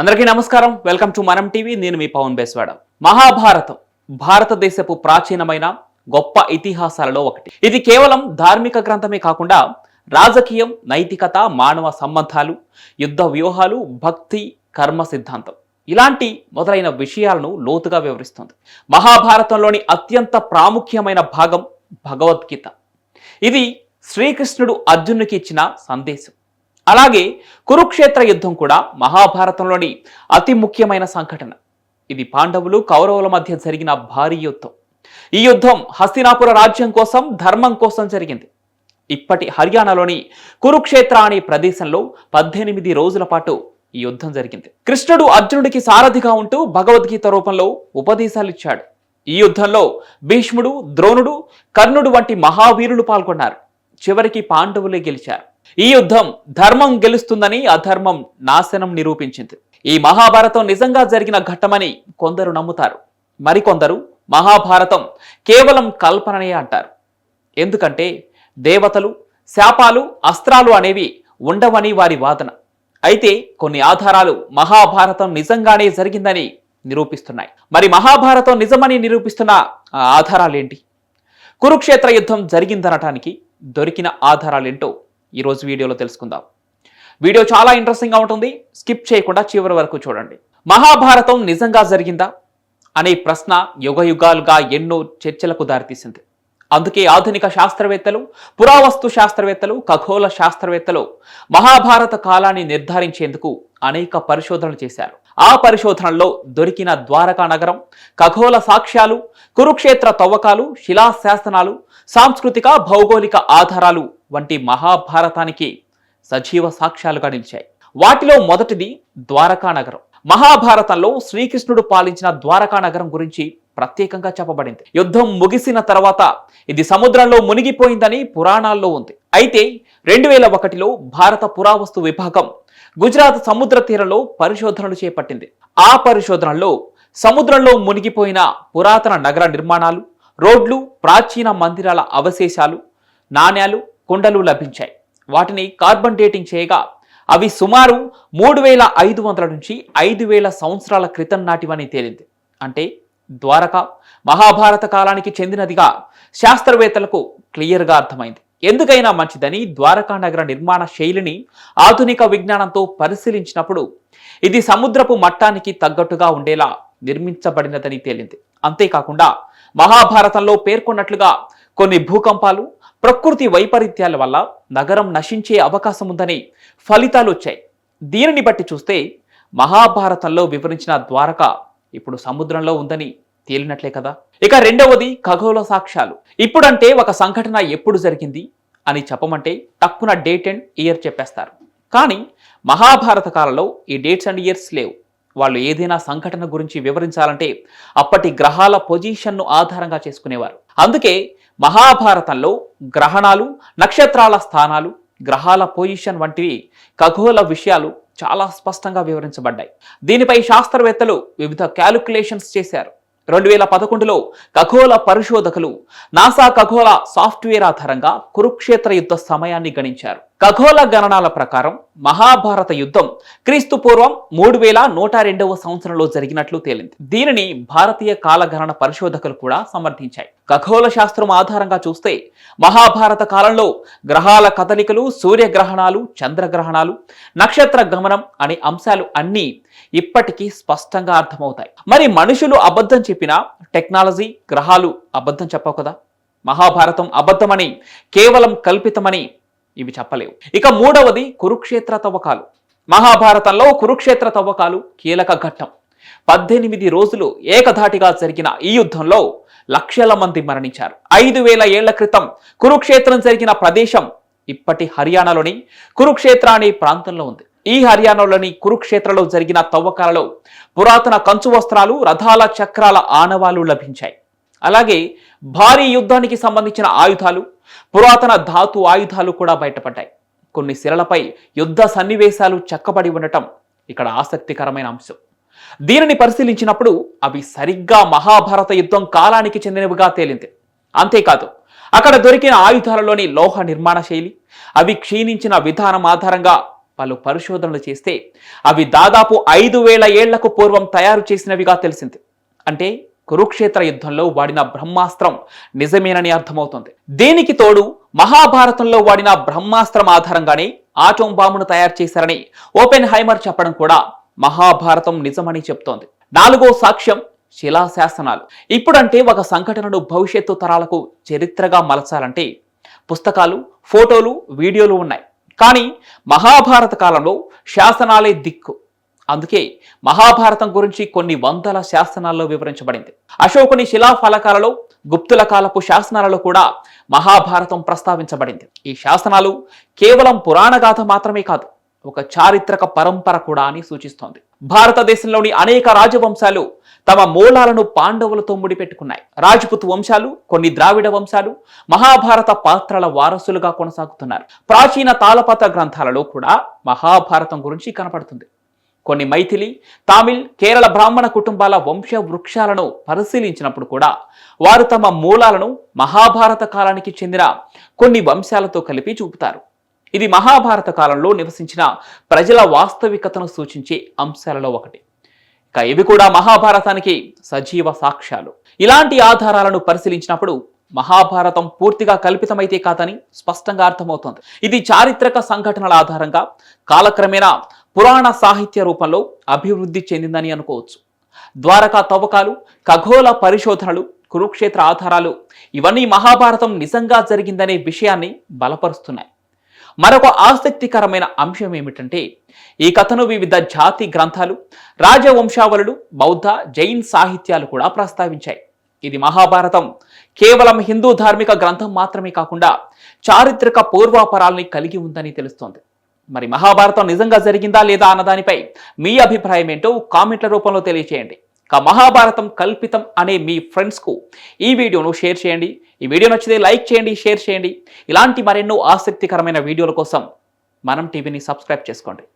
అందరికీ నమస్కారం. Welcome to Manam TV. నేను మీ పవన్ బేస్వాడ. మహాభారతం భారతదేశపు ప్రాచీనమైన గొప్ప ఇతిహాసాలలో ఒకటి. ఇది కేవలం ధార్మిక గ్రంథమే కాకుండా రాజకీయం నైతికత మానవ సంబంధాలు యుద్ధ వ్యూహాలు భక్తి కర్మ సిద్ధాంతం. ఇలాంటి మొదలైన విషయాలను లోతుగా వివరిస్తుంది. మహాభారతంలోని అత్యంత ప్రాముఖ్యమైన భాగం భగవద్గీత. ఇది శ్రీకృష్ణుడు అర్జునుకి ఇచ్చిన సందేశం. అలాగే కురుక్షేత్ర యుద్ధం కూడా మహాభారతంలోని అతి ముఖ్యమైన సంఘటన. ఇది పాండవులు కౌరవుల మధ్య జరిగిన భారీ యుద్ధం. ఈ యుద్ధం హస్తినాపుర రాజ్యం కోసం ధర్మం కోసం జరిగింది. ఇప్పటి హర్యానాలోని కురుక్షేత్ర అనే ప్రదేశంలో పద్దెనిమిది రోజుల పాటు ఈ యుద్ధం జరిగింది. కృష్ణుడు అర్జునుడికి సారథిగా ఉంటూ భగవద్గీత రూపంలో ఉపదేశాలు ఇచ్చాడు. ఈ యుద్ధంలో భీష్ముడు ద్రోణుడు కర్ణుడు వంటి మహావీరులు పాల్గొన్నారు. చివరికి పాండవులే గెలిచారు. ఈ యుద్ధం ధర్మం గెలుస్తుందని అధర్మం నాశనం నిరూపించింది. ఈ మహాభారతం నిజంగా జరిగిన ఘట్టమని కొందరు నమ్ముతారు. మరికొందరు మహాభారతం కేవలం కల్పననే అంటారు. ఎందుకంటే దేవతలు శాపాలు అస్త్రాలు అనేవి ఉండవని వారి వాదన. అయితే కొన్ని ఆధారాలు మహాభారతం నిజంగానే జరిగిందని నిరూపిస్తున్నాయి. మరి మహాభారతం నిజమని నిరూపిస్తున్న ఆధారాలేంటి? కురుక్షేత్ర యుద్ధం జరిగిందనటానికి దొరికిన ఆధారాలేంటో ఈరోజు వీడియోలో తెలుసుకుందాం. వీడియో చాలా ఇంట్రెస్టింగ్గా ఉంటుంది. స్కిప్ చేయకుండా చివరి వరకు చూడండి. మహాభారతం నిజంగా జరిగిందా? అనే ప్రశ్న యుగ యుగాలుగా ఎన్నో చర్చలకు దారితీసింది. అందుకే ఆధునిక శాస్త్రవేత్తలు పురావస్తు శాస్త్రవేత్తలు ఖగోళ శాస్త్రవేత్తలు మహాభారత కాలాన్ని నిర్ధారించేందుకు అనేక పరిశోధనలు చేశారు. ఆ పరిశోధనల్లో దొరికిన ద్వారకా నగరం ఖగోళ సాక్ష్యాలు కురుక్షేత్ర తవ్వకాలు శిలాశాసనాలు సాంస్కృతిక భౌగోళిక ఆధారాలు వంటి మహాభారతానికి సజీవ సాక్ష్యాలుగా నిలిచాయి. వాటిలో మొదటిది ద్వారకా నగరం. మహాభారతంలో శ్రీకృష్ణుడు పాలించిన ద్వారకా నగరం గురించి ప్రత్యేకంగా చెప్పబడింది. యుద్ధం ముగిసిన తర్వాత ఇది సముద్రంలో మునిగిపోయిందని పురాణాల్లో ఉంది. అయితే రెండు వేల ఒకటిలో భారత పురావస్తు విభాగం గుజరాత్ సముద్ర తీరంలో పరిశోధనలు చేపట్టింది. ఆ పరిశోధనల్లో సముద్రంలో మునిగిపోయిన పురాతన నగర నిర్మాణాలు రోడ్లు ప్రాచీన మందిరాల అవశేషాలు నాణ్యాలు కుండలు లభించాయి. వాటిని కార్బన్ డేటింగ్ చేయగా అవి సుమారు మూడు వేల ఐదు వందల నుంచి ఐదు వేల సంవత్సరాల క్రితం నాటివని తేలింది. అంటే ద్వారక మహాభారత కాలానికి చెందినదిగా శాస్త్రవేత్తలకు క్లియర్గా అర్థమైంది. ఎందుకైనా మంచిదని ద్వారకా నగర నిర్మాణ శైలిని ఆధునిక విజ్ఞానంతో పరిశీలించినప్పుడు ఇది సముద్రపు మట్టానికి తగ్గట్టుగా ఉండేలా నిర్మించబడినదని తేలింది. అంతేకాకుండా మహాభారతంలో పేర్కొన్నట్లుగా కొన్ని భూకంపాలు ప్రకృతి వైపరీత్యాల వల్ల నగరం నశించే అవకాశం ఉందని ఫలితాలు వచ్చాయి. దీనిని బట్టి చూస్తే మహాభారతంలో వివరించిన ద్వారక ఇప్పుడు సముద్రంలో ఉందని తేలినట్లే కదా? ఇక రెండవది ఖగోళ సాక్ష్యాలు. ఇప్పుడంటే ఒక సంఘటన ఎప్పుడు జరిగింది అని చెప్పమంటే తక్కువ డేట్ అండ్ ఇయర్ చెప్పేస్తారు. కానీ మహాభారత కాలంలో ఈ డేట్స్ అండ్ ఇయర్స్ లేవు. వాళ్ళు ఏదైనా సంఘటన గురించి వివరించాలంటే అప్పటి గ్రహాల పొజిషన్ను ఆధారంగా చేసుకునేవారు. అందుకే మహాభారతంలో గ్రహణాలు నక్షత్రాల స్థానాలు గ్రహాల పొజిషన్ వంటివి ఖగోళ విషయాలు చాలా స్పష్టంగా వివరించబడ్డాయి. దీనిపై శాస్త్రవేత్తలు వివిధ క్యాలిక్యులేషన్స్ చేశారు. రెండు వేల పదకొండులో ఖగోళ పరిశోధకులు నాసా ఖగోళ సాఫ్ట్వేర్ ఆధారంగా కురుక్షేత్ర యుద్ధ సమయాన్ని గణించారు. ఖగోళ గణనాల ప్రకారం మహాభారత యుద్ధం క్రీస్తు పూర్వం మూడు వేల నూట రెండవ సంవత్సరంలో జరిగినట్లు తేలింది. దీనిని భారతీయ కాలగణన పరిశోధకులు కూడా సమర్థించాయి. ఖగోళ శాస్త్రం ఆధారంగా చూస్తే మహాభారత కాలంలో గ్రహాల కదలికలు సూర్యగ్రహణాలు చంద్రగ్రహణాలు నక్షత్ర గమనం అనే అంశాలు అన్నీ ఇప్పటికీ స్పష్టంగా అర్థమవుతాయి. మరి మనుషులు అబద్ధం చెప్పినా టెక్నాలజీ గ్రహాలు అబద్ధం చెప్పవు కదా? మహాభారతం అబద్ధమని కేవలం కల్పితమని ఇవి చెప్పలేవు. ఇక మూడవది కురుక్షేత్ర తవ్వకాలు. మహాభారతంలో కురుక్షేత్ర తవ్వకాలు కీలక ఘట్టం. పద్దెనిమిది రోజులు ఏకధాటిగా జరిగిన ఈ యుద్ధంలో లక్షల మంది మరణించారు. ఐదు వేల ఏళ్ళ క్రితం కురుక్షేత్రం జరిగిన ప్రదేశం ఇప్పటి హర్యానాలోని కురుక్షేత్ర అనే ప్రాంతంలో ఉంది. ఈ హర్యానాలోని కురుక్షేత్రలో జరిగిన తవ్వకాలలో పురాతన కంచు వస్త్రాలు రథాల చక్రాల ఆనవాలు లభించాయి. అలాగే భారీ యుద్ధానికి సంబంధించిన ఆయుధాలు పురాతన ధాతు ఆయుధాలు కూడా బయటపడ్డాయి. కొన్ని శిలలపై యుద్ధ సన్నివేశాలు చెక్కబడి ఉండటం ఇక్కడ ఆసక్తికరమైన అంశం. దీనిని పరిశీలించినప్పుడు అవి సరిగ్గా మహాభారత యుద్ధం కాలానికి చెందినవిగా తేలింది. అంతేకాదు అక్కడ దొరికిన ఆయుధాలలోని లోహ నిర్మాణ శైలి అవి క్షీణించిన విధానం ఆధారంగా పలు పరిశోధనలు చేస్తే అవి దాదాపు ఐదు వేల ఏళ్ళకు పూర్వం తయారు చేసినవిగా తెలిసింది. అంటే కురుక్షేత్ర యుద్ధంలో వాడిన బ్రహ్మాస్త్రం నిజమేనని అర్థమవుతుంది. దీనికి తోడు? మహాభారతంలో వాడిన బ్రహ్మాస్త్రం ఆధారంగానే ఆటోం బాంబును తయారు చేశారని ఓపెన్ హైమర్ చెప్పడం కూడా మహాభారతం నిజమని చెప్తోంది. నాలుగో సాక్ష్యం శిలాశాసనాలు. ఇప్పుడంటే ఒక సంఘటనను భవిష్యత్తు తరాలకు చరిత్రగా మలచాలంటే పుస్తకాలు ఫోటోలు వీడియోలు ఉన్నాయి. కానీ మహాభారత కాలంలో శాసనాలే దిక్కు. అందుకే మహాభారతం గురించి కొన్ని వందల శాసనాల్లో వివరించబడింది. అశోకుని శిలాఫలకాలలో గుప్తుల కాలపు శాసనాలలో కూడా మహాభారతం ప్రస్తావించబడింది. ఈ శాసనాలు కేవలం పురాణగాథ మాత్రమే కాదు ఒక చారిత్రక పరంపర కూడా అని సూచిస్తోంది. భారతదేశంలోని అనేక రాజవంశాలు తమ మూలాలను పాండవులతో ముడిపెట్టుకున్నాయి. రాజపుత్ వంశాలు కొన్ని ద్రావిడ వంశాలు మహాభారత పాత్రల వారసులుగా కొనసాగుతున్నారు. ప్రాచీన తాళపత్ర గ్రంథాలలో కూడా మహాభారతం గురించి కనపడుతుంది. కొన్ని మైథిలి తమిళ్ కేరళ బ్రాహ్మణ కుటుంబాల వంశ వృక్షాలను పరిశీలించినప్పుడు కూడా వారు తమ మూలాలను మహాభారత కాలానికి చెందిన కొన్ని వంశాలతో కలిపి చూపుతారు. ఇది మహాభారత కాలంలో నివసించిన ప్రజల వాస్తవికతను సూచించే అంశాలలో ఒకటి. ఇక ఇవి కూడా మహాభారతానికి సజీవ సాక్ష్యాలు. ఇలాంటి ఆధారాలను పరిశీలించినప్పుడు మహాభారతం పూర్తిగా కల్పితమైతే కాదని స్పష్టంగా అర్థమవుతోంది. ఇది చారిత్రక సంఘటనల ఆధారంగా కాలక్రమేణా పురాణ సాహిత్య రూపంలో అభివృద్ధి చెందిందని అనుకోవచ్చు. ద్వారకా తవ్వకాలు ఖగోళ పరిశోధనలు కురుక్షేత్ర ఆధారాలు ఇవన్నీ మహాభారతం నిజంగా జరిగిందనే విషయాన్ని బలపరుస్తున్నాయి. మరొక ఆసక్తికరమైన అంశం ఏమిటంటే ఈ కథను వివిధ జాతి గ్రంథాలు రాజవంశావళులు బౌద్ధ జైన్ సాహిత్యాలు కూడా ప్రస్తావించాయి. ఇది మహాభారతం. కేవలం హిందూ ధార్మిక గ్రంథం మాత్రమే కాకుండా చారిత్రక పూర్వాపరాల్ని కలిగి ఉందని తెలుస్తోంది. మరి మహాభారతం నిజంగా జరిగిందా లేదా అన్నదానిపై మీ అభిప్రాయం ఏంటో కామెంట్ల రూపంలో తెలియచేయండి. ఇక మహాభారతం కల్పితం అనే మీ ఫ్రెండ్స్కు ఈ వీడియోను షేర్ చేయండి. ఈ వీడియో నచ్చితే లైక్ చేయండి షేర్ చేయండి. ఇలాంటి మరెన్నో ఆసక్తికరమైన వీడియోల కోసం మనం టీవీని సబ్స్క్రైబ్ చేసుకోండి.